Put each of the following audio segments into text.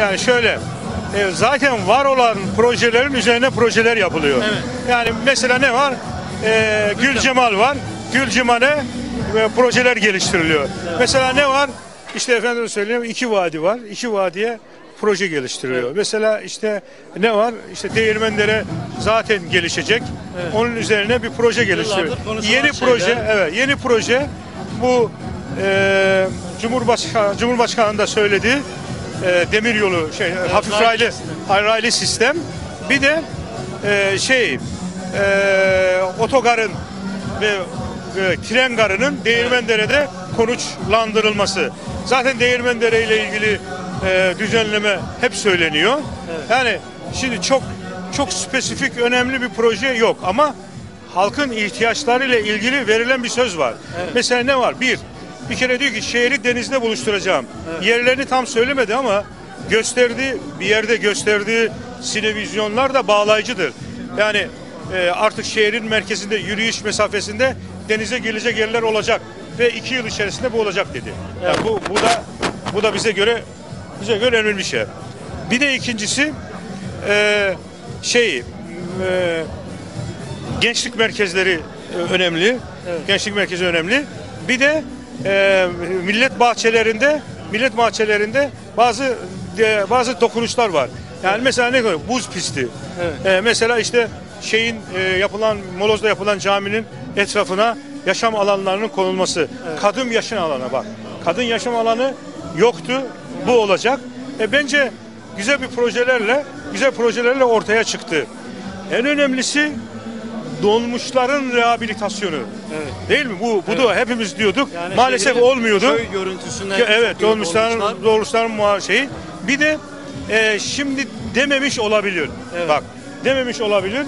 yani şöyle e, zaten var olan projelerin üzerine projeler yapılıyor. Evet. Yani mesela ne var? E, Gül Cemal var. Gül Cemal'e e, projeler geliştiriliyor. Mesela ne var? İşte efendim söyleyeyim iki vadi var. İki vadiye proje geliştiriliyor. Mesela işte ne var? İşte Değirmendere zaten gelişecek. Onun üzerine bir proje geliştiriyor. Yeni şeyler. proje, evet yeni proje bu e, Cumhurbaşkanı Cumhurbaşkanı da söyledi. E, demiryolu şey hafif raylı raylı sistem. raylı sistem. Bir de e, şey e, otogarın ve e, tren garının Değirmendere'de konuşlandırılması. Zaten Değirmendere ile ilgili e, düzenleme hep söyleniyor. Yani şimdi çok çok spesifik önemli bir proje yok ama halkın ihtiyaçlarıyla ilgili verilen bir söz var. Mesela ne var? Bir, bir kere diyor ki şehri denizde buluşturacağım. Yerlerini tam söylemedi ama gösterdiği bir yerde gösterdiği sinevizyonlar da bağlayıcıdır. Yani e, artık şehrin merkezinde yürüyüş mesafesinde denize gelecek yerler olacak ve iki yıl içerisinde bu olacak dedi. Yani bu bu da bu da bize göre bize göre önemli bir şey. Bir de ikincisi e, şey e, gençlik merkezleri e, önemli. Gençlik merkezi önemli. Bir de e, millet bahçelerinde millet bahçelerinde bazı e, bazı dokunuşlar var. Yani mesela ne koyuyor? Buz pisti. E, mesela işte şeyin e, yapılan Moloz'da yapılan caminin etrafına yaşam alanlarının konulması. Kadın yaşam alanı bak. Kadın yaşam alanı yoktu. Bu olacak. E, bence güzel bir projelerle güzel projelerle ortaya çıktı. En önemlisi dolmuşların rehabilitasyonu. Değil mi? Bu bu da hepimiz diyorduk. Yani Maalesef şehrin olmuyordu. Köy görüntüsüne Ki Evet, dolmuşlar. dolmuşların muha- şeyi. Bir de e, şimdi dememiş olabilir. Evet. Bak, dememiş olabilir.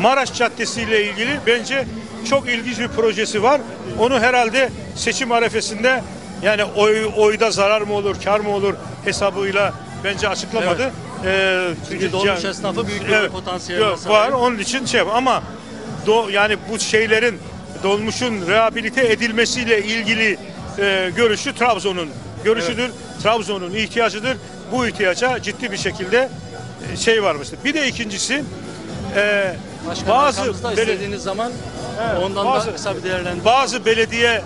Maraş Caddesi ile ilgili bence çok ilginç bir projesi var. Onu herhalde seçim arefesinde yani oy oyda zarar mı olur, kar mı olur hesabıyla bence açıklamadı. Ee, Çünkü dolmuş esnafı büyük bir Yok, sahip. var onun için şey ama do, yani bu şeylerin dolmuşun rehabilite edilmesiyle ilgili e, görüşü Trabzon'un görüşüdür. Trabzon'un ihtiyacıdır. Bu ihtiyaca ciddi bir şekilde e, şey varmıştır. Bir de ikincisi e, Başkan bazı istediğiniz zaman Evet, ondan bazı- da kısa bir değerlendirme. bazı belediye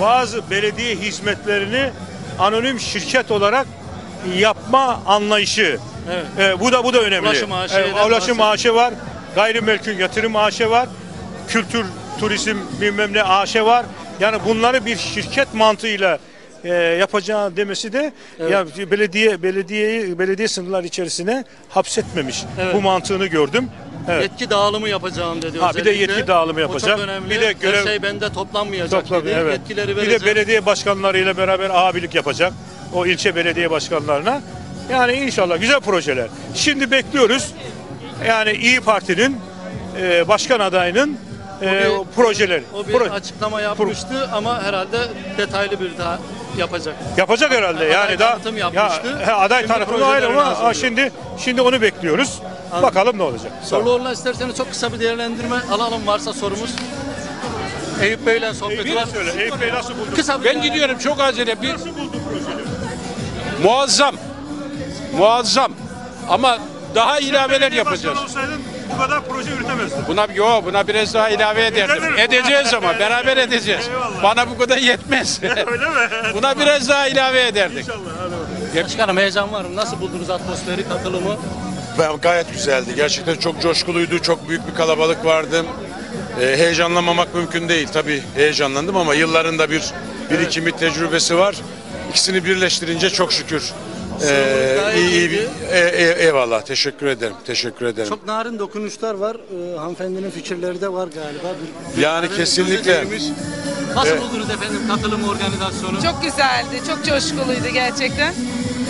bazı belediye hizmetlerini anonim şirket olarak yapma anlayışı. Evet. Ee, bu da bu da önemli. Ulaşım Evet, bahsediyor. maaşı var. Gayrimenkul yatırım maaşı var. Kültür, turizm bilmem ne maaşı var. Yani bunları bir şirket mantığıyla e, yapacağı demesi de ya belediye belediyeyi belediye sınırlar içerisine hapsetmemiş. Evet. Bu mantığını gördüm. Evet. Yetki dağılımı yapacağım dedi. Ha, bir de yetki dağılımı yapacak. Bir de görev- Her şey bende toplanmayacak Toplam, dedi. evet. Yetkileri Bir de belediye başkanlarıyla beraber abilik yapacak. O ilçe belediye başkanlarına. Yani inşallah güzel projeler. Şimdi bekliyoruz. Yani İyi Parti'nin e, başkan adayının e, bir- projeleri. O bir Pro- açıklama yapmıştı ama herhalde detaylı bir daha yapacak. yapacak herhalde. Aday yani daha tanıtım yapmıştı. Ya, he, aday tanıtımı ayrı ama şimdi şimdi onu bekliyoruz. Anladım. Bakalım ne olacak. Sorularla isterseniz çok kısa bir değerlendirme alalım varsa sorumuz. Eyüp Bey'le sohbeti Eyüp var. Söyle. Eyüp Bey nasıl buldun? Kısa bir Ben gidiyorum çok acele bir Nasıl buldun projeleri? muazzam. Muazzam. Ama daha ilaveler yapacağız. olsaydın bu kadar proje yürütemezdin. Buna yo buna biraz daha ilave ederdim. Edeceğiz ama beraber edeceğiz. Eyvallah. Bana bu kadar yetmez. Öyle mi? Buna biraz daha ilave ederdik. İnşallah. Hadi bakalım. Başkanım heyecan var mı? Nasıl buldunuz atmosferi, katılımı? Ben gayet güzeldi. Gerçekten çok coşkuluydu. Çok büyük bir kalabalık vardı. Ee, heyecanlanmamak mümkün değil. Tabii heyecanlandım ama yıllarında bir birikimi, tecrübesi var. İkisini birleştirince çok şükür. Ee, iyi, iyi bir, e, e- eyvallah. Teşekkür ederim. Teşekkür ederim. Çok narin dokunuşlar var. Ee, hanımefendinin fikirleri de var galiba. Bir- Yani bir- kesinlikle. Nasıl buldunuz efendim katılım organizasyonu? Çok güzeldi, çok coşkuluydu gerçekten.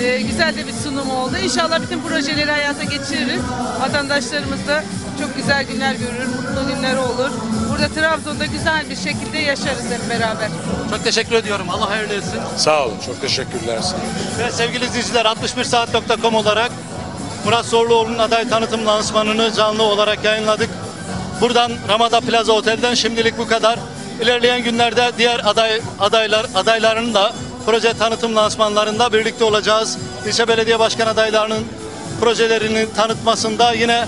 Ee, güzel de bir sunum oldu. İnşallah bütün projeleri hayata geçiririz. Vatandaşlarımız da çok güzel günler görür, mutlu günler olur. Burada Trabzon'da güzel bir şekilde yaşarız hep beraber. Çok teşekkür ediyorum. Allah hayırlı etsin. Sağ olun. Çok teşekkürler. Sağ olun. Ve sevgili izleyiciler 61saat.com olarak Murat Zorluoğlu'nun aday tanıtım lansmanını canlı olarak yayınladık. Buradan Ramada Plaza Otel'den şimdilik bu kadar. İlerleyen günlerde diğer aday adaylar adayların da proje tanıtım lansmanlarında birlikte olacağız. İlçe belediye başkan adaylarının projelerini tanıtmasında yine